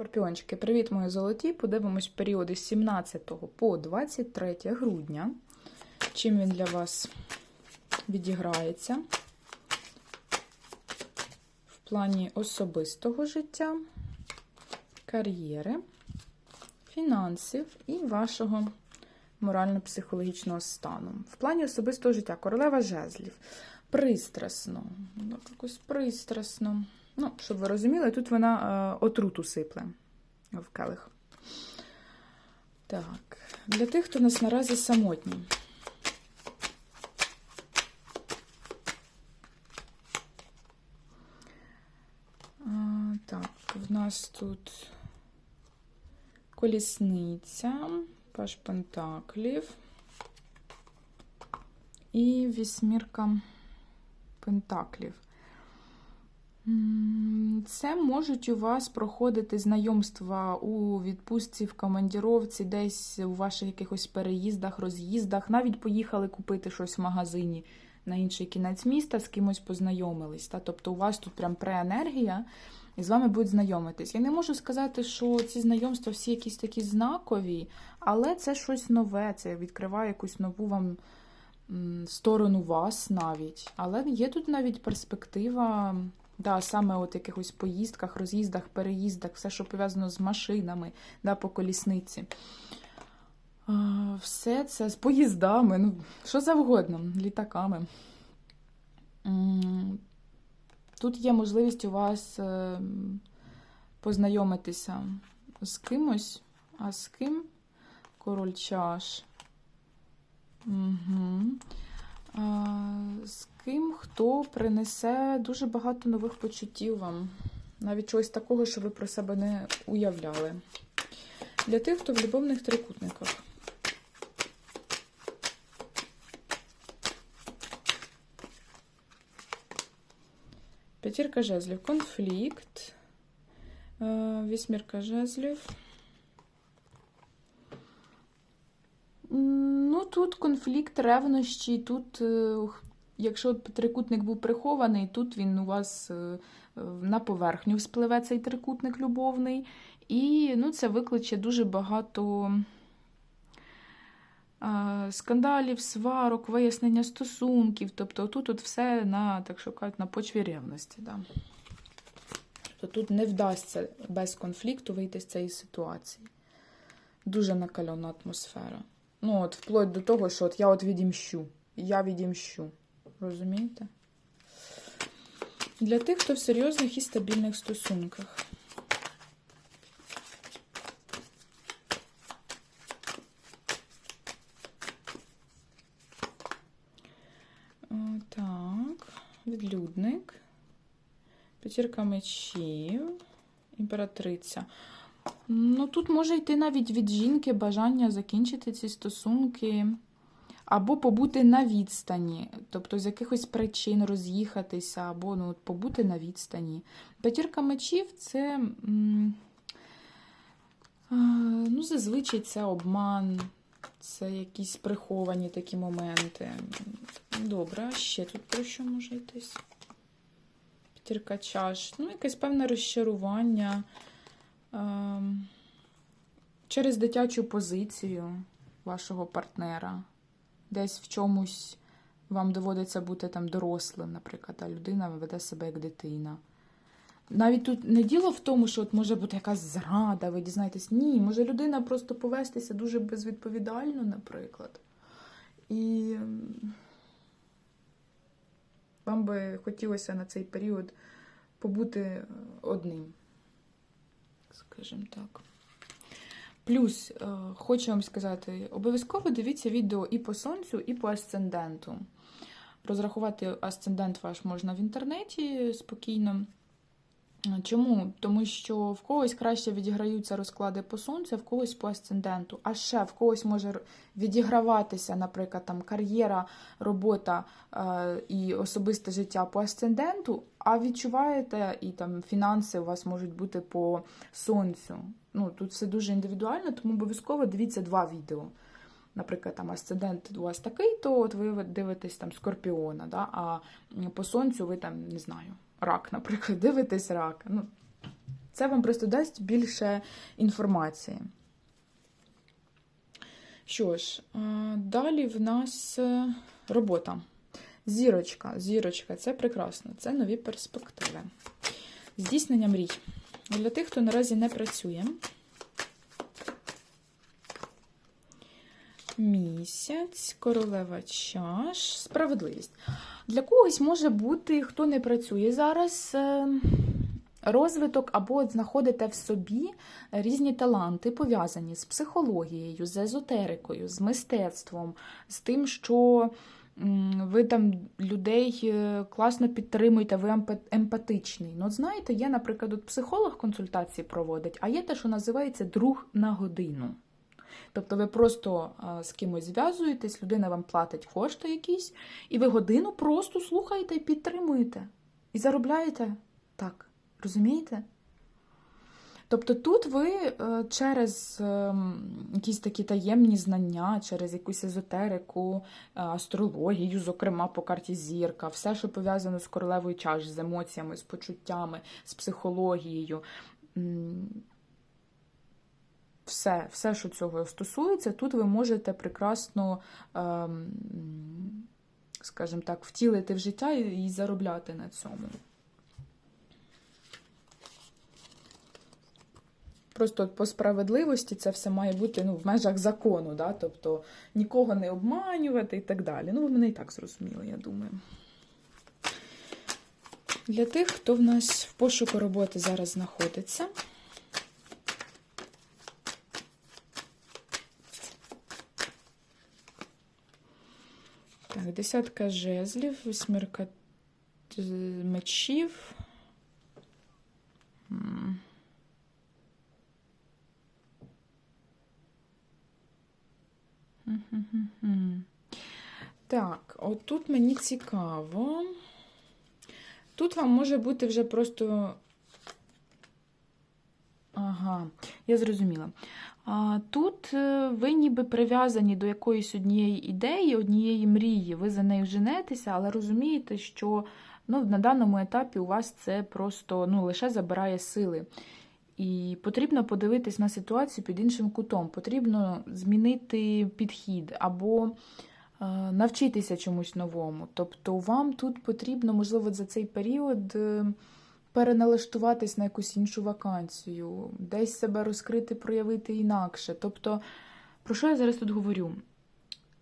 Скорпіончики, привіт, мої золоті! Подивимось періоди з 17 по 23 грудня. Чим він для вас відіграється в плані особистого життя, кар'єри, фінансів і вашого морально-психологічного стану. В плані особистого життя королева жезлів. Пристрасно. Ну, якось пристрасно. Ну, щоб ви розуміли, тут вона е, отруту сипле в келих. Так, для тих, хто нас наразі самотній. А, так, в нас тут колісниця, паш пентаклів і вісьмірка пентаклів. Це можуть у вас проходити знайомства у відпустці, в командіровці, десь у ваших якихось переїздах, роз'їздах. Навіть поїхали купити щось в магазині на інший кінець міста, з кимось познайомились. Та? Тобто у вас тут прям преенергія, і з вами будуть знайомитись. Я не можу сказати, що ці знайомства всі якісь такі знакові, але це щось нове, це відкриває якусь нову вам сторону вас навіть. Але є тут навіть перспектива. Да, саме от якихось поїздках, роз'їздах, переїздах, все, що пов'язано з машинами, да, по колісниці. Все це з поїздами, ну, що завгодно, літаками. Тут є можливість у вас е, познайомитися з кимось, а з ким король чаш. Угу. З ким хто принесе дуже багато нових почуттів вам. Навіть чогось такого, що ви про себе не уявляли. Для тих, хто в любовних трикутниках. П'ятірка жезлів. Конфлікт. Е, Вісьмірка жезлів. Ну, тут конфлікт, ревнощі, тут, е, якщо трикутник був прихований, тут він у вас е, на поверхню вспливе цей трикутник любовний. І ну, це викличе дуже багато е, скандалів, сварок, вияснення стосунків. Тобто тут от все на, так що кажуть, на почві ревності. Да. Тобто тут не вдасться без конфлікту вийти з цієї ситуації. Дуже накальона атмосфера. Ну, от вплоть до того, що от я от відімщу. Я відімщу. Розумієте? Для тих, хто в серйозних і стабільних стосунках. Так, відлюдник. П'ятірка мечів, імператриця. Ну, тут може йти навіть від жінки бажання закінчити ці стосунки, або побути на відстані, тобто з якихось причин роз'їхатися, або ну, побути на відстані. П'ятірка мечів це ну, зазвичай це обман, це якісь приховані такі моменти. Добре, а ще тут про що може йтись? П'ятірка чаш. Ну, якесь певне розчарування. Ем, через дитячу позицію вашого партнера. Десь в чомусь вам доводиться бути там дорослим, наприклад, а людина веде себе як дитина. Навіть тут не діло в тому, що от може бути якась зрада, ви дізнаєтесь. Ні, може людина просто повестися дуже безвідповідально, наприклад. І вам би хотілося на цей період побути одним скажімо так. Плюс, е, хочу вам сказати, обов'язково дивіться відео і по сонцю, і по асценденту. Розрахувати асцендент ваш можна в інтернеті спокійно. Чому? Тому що в когось краще відіграються розклади по сонцю, а в когось по асценденту. А ще в когось може відіграватися, наприклад, там кар'єра, робота е, і особисте життя по асценденту, а відчуваєте, і там фінанси у вас можуть бути по сонцю. Ну, Тут все дуже індивідуально, тому обов'язково дивіться два відео. Наприклад, там асцендент у вас такий, то от ви дивитесь там скорпіона, да? а по сонцю ви там, не знаю, рак, наприклад, дивитесь рак. Ну, Це вам просто дасть більше інформації. Що ж, далі в нас е, робота. Зірочка. Зірочка це прекрасно, це нові перспективи. Здійснення мрій. Для тих, хто наразі не працює. Місяць, королева чаш, справедливість. Для когось може бути, хто не працює зараз, е, розвиток або знаходите в собі різні таланти, пов'язані з психологією, з езотерикою, з мистецтвом, з тим, що ви там людей е, класно підтримуєте, ви емпа- емпатичний. Ну, знаєте, є, наприклад, от психолог консультації проводить, а є те, що називається друг на годину. Тобто ви просто з кимось зв'язуєтесь, людина вам платить кошти якісь, і ви годину просто слухаєте і підтримуєте. І заробляєте так. Розумієте? Тобто тут ви е, через ем, якісь такі таємні знання, через якусь езотерику, е, астрологію, зокрема по карті зірка, все, що пов'язано з королевою чаш, з емоціями, з почуттями, з психологією. Все, все, що цього стосується, тут ви можете прекрасно, ем, скажімо так, втілити в життя і, і заробляти на цьому. Просто по справедливості це все має бути ну, в межах закону, да? тобто нікого не обманювати і так далі. Ну, ви мене і так зрозуміли, я думаю. Для тих, хто в нас в пошуку роботи зараз знаходиться. Так, десятка жезлів, восьмірка мечів. Так, от тут мені цікаво. Тут вам може бути вже просто. Ага, я зрозуміла. Тут е, ви ніби прив'язані до якоїсь однієї ідеї, однієї мрії, ви за нею женетеся, але розумієте, що ну, на даному етапі у вас це просто ну, лише забирає сили. І потрібно подивитись на ситуацію під іншим кутом. Потрібно змінити підхід або навчитися чомусь новому. Тобто, вам тут потрібно, можливо, за цей період е, переналаштуватись на якусь іншу вакансію, десь себе розкрити, проявити інакше. Тобто, про що я зараз тут говорю?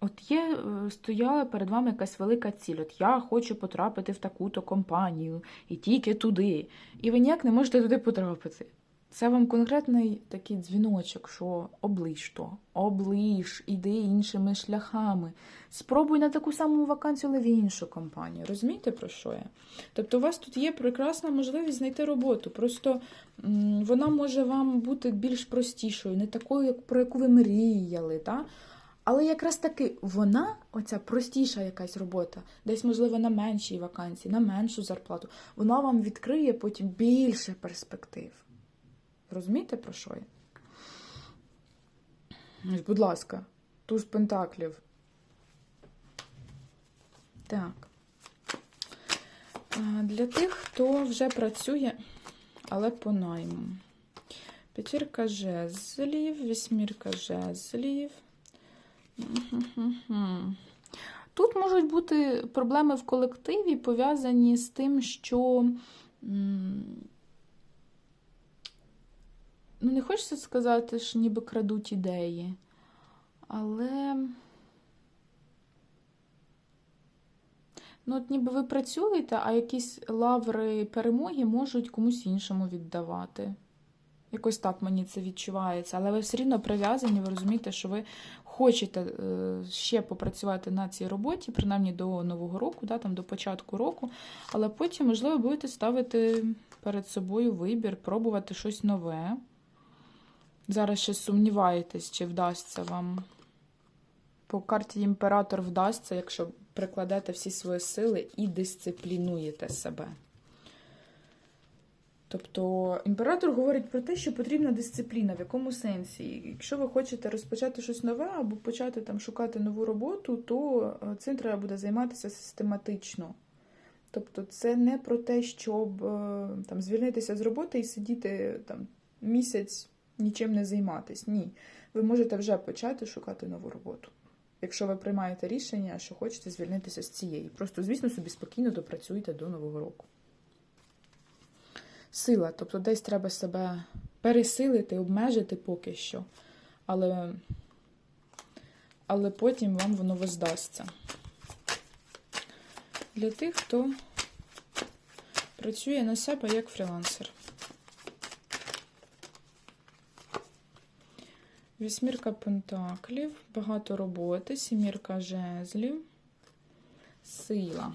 От є, е, стояла перед вами якась велика ціль. От я хочу потрапити в таку-то компанію і тільки туди. І ви ніяк не можете туди потрапити. Це вам конкретний такий дзвіночок, що оближ то, оближ, іди іншими шляхами. Спробуй на таку саму вакансію, але в іншу компанію. Розумієте, про що я? Тобто, у вас тут є прекрасна можливість знайти роботу. Просто вона може вам бути більш простішою, не такою, як про яку ви мріяли. Та? Але якраз таки вона, оця простіша якась робота, десь, можливо, на меншій вакансії, на меншу зарплату, вона вам відкриє потім більше перспектив. Розумієте, про що я? Будь ласка, туз пентаклів. Так. Для тих, хто вже працює, але по найму. П'ятірка жезлів, вісьмірка жезлів. Тут можуть бути проблеми в колективі, пов'язані з тим, що. Ну, не хочеться сказати, що ніби крадуть ідеї. Але. Ну, от ніби ви працюєте, а якісь лаври перемоги можуть комусь іншому віддавати. Якось так мені це відчувається. Але ви все рівно прив'язані, ви розумієте, що ви хочете е, ще попрацювати на цій роботі, принаймні до Нового року, да, там, до початку року, але потім, можливо, будете ставити перед собою вибір, пробувати щось нове. Зараз ще сумніваєтесь, чи вдасться вам. По карті імператор вдасться, якщо прикладете всі свої сили і дисциплінуєте себе. Тобто імператор говорить про те, що потрібна дисципліна, в якому сенсі. Якщо ви хочете розпочати щось нове або почати там шукати нову роботу, то е, цим треба буде займатися систематично. Тобто це не про те, щоб е, там, звільнитися з роботи і сидіти там, місяць нічим не займатись. Ні. Ви можете вже почати шукати нову роботу. Якщо ви приймаєте рішення, що хочете звільнитися з цієї. Просто, звісно, собі спокійно допрацюйте до Нового року. Сила, тобто десь треба себе пересилити, обмежити поки що. Але, але потім вам воно воздасться. Для тих, хто працює на себе як фрілансер. Вісьмірка пентаклів, багато роботи, сімірка жезлів, сила.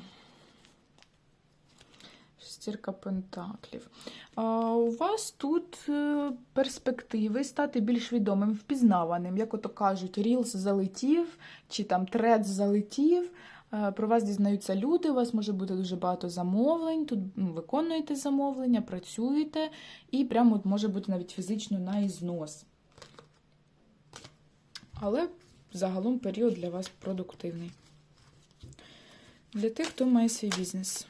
Шестірка пентаклів. А у вас тут е, перспективи стати більш відомим, впізнаваним, як ото кажуть, Reels залетів, чи там тред залетів. Е, Про вас дізнаються люди, у вас може бути дуже багато замовлень. Тут ну, виконуєте замовлення, працюєте, і прямо може бути навіть фізично на ізнос. Але загалом період для вас продуктивний. Для тих, хто має свій бізнес.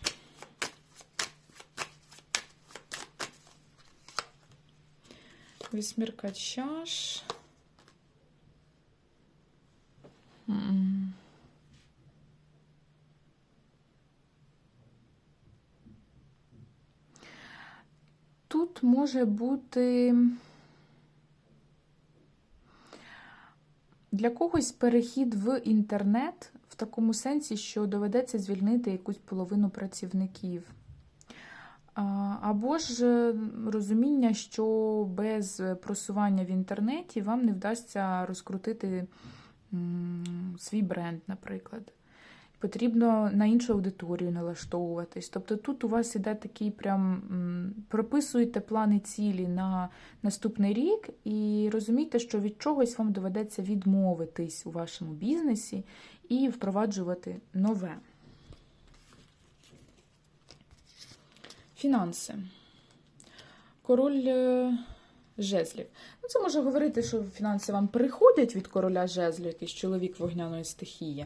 Вісьмірка чаш. Тут може бути для когось перехід в інтернет в такому сенсі, що доведеться звільнити якусь половину працівників. Або ж е, розуміння, що без просування в інтернеті вам не вдасться розкрутити свій бренд, наприклад. Потрібно на іншу аудиторію налаштовуватись. Тобто тут у вас іде такий прям прописуєте плани цілі на наступний рік і розумієте, що від чогось вам доведеться відмовитись у вашому бізнесі і впроваджувати нове. Фінанси. Король е, жезлів. Ну, це може говорити, що фінанси вам приходять від короля жезлів, якийсь чоловік вогняної стихії.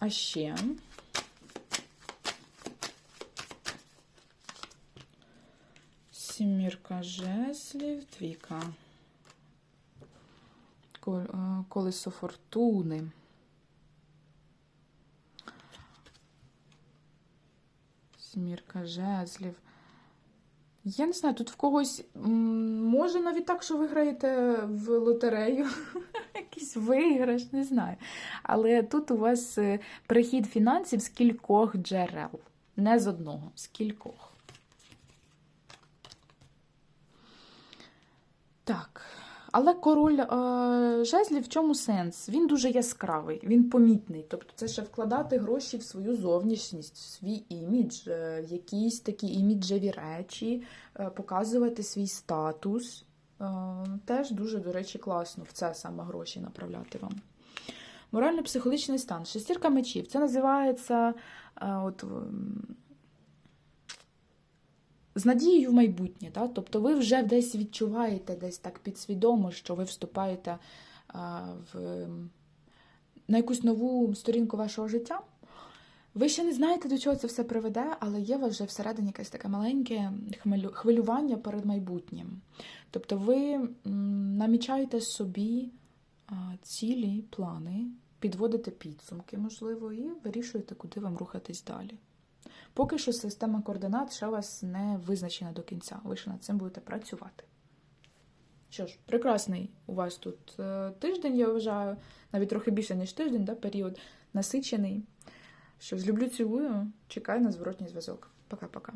А ще. Сімірка жезлів, двіка. Е, Колесо фортуни. Сімірка жезлів. Я не знаю, тут в когось може навіть так, що ви граєте в лотерею, якийсь виграш, не знаю. Але тут у вас е, прихід фінансів з кількох джерел, не з одного, з кількох. Так. Але король е, жезлів в чому сенс? Він дуже яскравий, він помітний. Тобто це ще вкладати гроші в свою зовнішність, в свій імідж, е, в якісь такі іміджеві речі, е, показувати свій статус. Е, теж дуже, до речі, класно в це саме гроші направляти вам. Морально-психологічний стан. Шестірка мечів. Це називається е, от, з надією в майбутнє. Да? Тобто ви вже десь відчуваєте, десь так підсвідомо, що ви вступаєте в, на якусь нову сторінку вашого життя. Ви ще не знаєте, до чого це все приведе, але є у вас вже всередині якесь таке маленьке хвилювання перед майбутнім. Тобто ви намічаєте собі цілі, плани, підводите підсумки, можливо, і вирішуєте, куди вам рухатись далі. Поки що система координат ще у вас не визначена до кінця. Ви ще над цим будете працювати. Що ж, прекрасний у вас тут е, тиждень, я вважаю, навіть трохи більше, ніж тиждень, да, період насичений. Що ж, люблю, цілую, чекаю на зворотній зв'язок. Пока-пока.